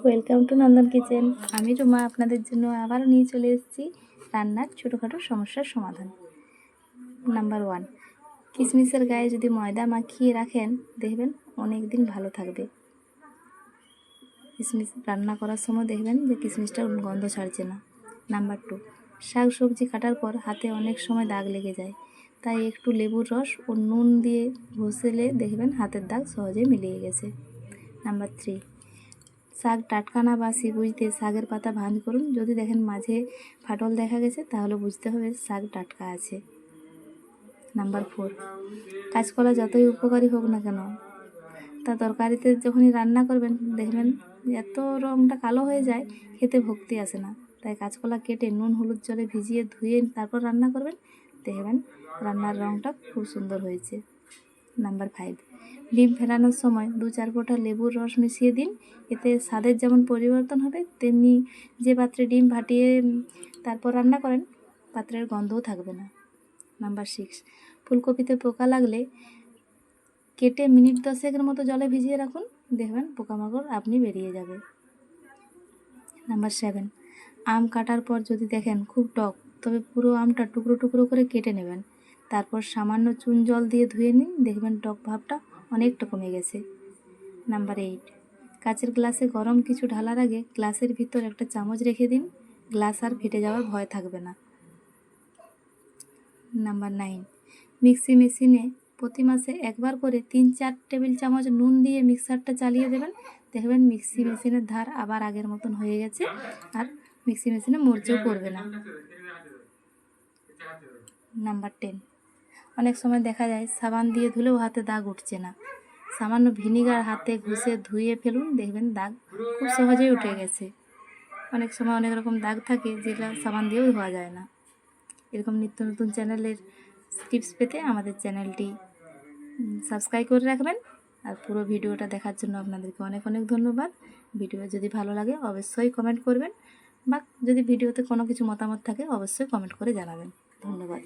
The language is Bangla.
ওয়েলকাম টু নন্দন কিচেন আমি রুমা, আপনাদের জন্য আবারও নিয়ে চলে এসেছি রান্নার ছোটোখাটো সমস্যার সমাধান। নাম্বার ওয়ান কিশমিশের গায়ে যদি ময়দা মাখিয়ে রাখেন, দেখবেন অনেক দিন ভালো থাকবে। কিশমিশ রান্না করার সময় দেখবেন যে কিশমিশটা গন্ধ ছাড়ছে না। নাম্বার টু শাক সবজি কাটার পর হাতে অনেক সময় দাগ লেগে যায়। তাই একটু লেবুর রস ও নুন দিয়ে ঘষেলে দেখবেন হাতের দাগ সহজে মিলিয়ে গেছে। নাম্বার থ্রি শাক টাটকা না বাসি বুঝতে শাকের পাতা ভাঁজ করুন। যদি দেখেন মাঝে ফাটল দেখা গেছে, তাহলে বুঝতে হবে শাক টাটকা আছে। নাম্বার ফোর, কাঁচকলা যতই উপকারী হোক না কেন, তা তরকারিতে যখনই রান্না করবেন, দেখবেন এত রঙটা কালো হয়ে যায়, খেতে ভক্তি আসে না। তাই কাঁচকলা কেটে নুন, হলুদ জলে ভিজিয়ে ধুয়ে তারপর রান্না করবেন, দেখবেন রান্নার রঙটা খুব সুন্দর হয়েছে। নাম্বার ফাইভ ডিম ফেলানোর সময় দু চার ফোঁটা লেবুর রস মিশিয়ে দিন। এতে স্বাদের যেমন পরিবর্তন হবে, তেমনি যে পাত্রে ডিম ফাটিয়ে তারপর রান্না করেন, পাত্রের গন্ধও থাকবে না। নাম্বার সিক্স ফুলকপিতে পোকা লাগলে কেটে মিনিট দশেকের মতো জলে ভিজিয়ে রাখুন। দেখবেন পোকামাকড় আপনি বেরিয়ে যাবে। নাম্বার সেভেন আম কাটার পর যদি দেখেন খুব টক, তবে পুরো আমটা টুকরো টুকরো করে কেটে নেবেন। তারপর সামান্য চুন জল দিয়ে ধুয়ে নিন। দেখবেন টক ভাবটা অনেকটা কমে গেছে। Number eight. কাচের গ্লাসে গরম কিছু ঢালার আগে গ্লাসের ভিতর একটা চামচ রেখে দিন। গ্লাস আর ফেটে যাওয়ার ভয় থাকবে না। Number nine. মিক্সি মেশিনে প্রতি মাসে একবার করে তিন চার টেবিল চামচ নুন দিয়ে মিক্সারটা চালিয়ে দেবেন। দেখবেন মিক্সি মেশিনের ধার আবার আগের মতন হয়ে গেছে আর মিক্সি মেশিনে মরচেও পড়বে না। Number ten. অনেক সময় দেখা যায় সাবান দিয়ে ধুলেও হাতে দাগ উঠছে না। সামান্য ভিনিগার হাতে ঘষে ধুয়ে ফেলুন, দেখবেন দাগ খুব সহজেই উঠে গেছে। অনেক সময় অনেক রকম দাগ থাকে যেটা সাবান দিয়েও ধোয়া যায় না। এরকম নিত্য নতুন চ্যানেলের টিপস পেতে আমাদের চ্যানেলটি সাবস্ক্রাইব করে রাখবেন। আর পুরো ভিডিওটা দেখার জন্য আপনাদেরকে অনেক অনেক ধন্যবাদ। ভিডিও যদি ভালো লাগে অবশ্যই কমেন্ট করবেন বা যদি ভিডিওতে কোনো কিছু মতামত থাকে অবশ্যই কমেন্ট করে জানাবেন। ধন্যবাদ।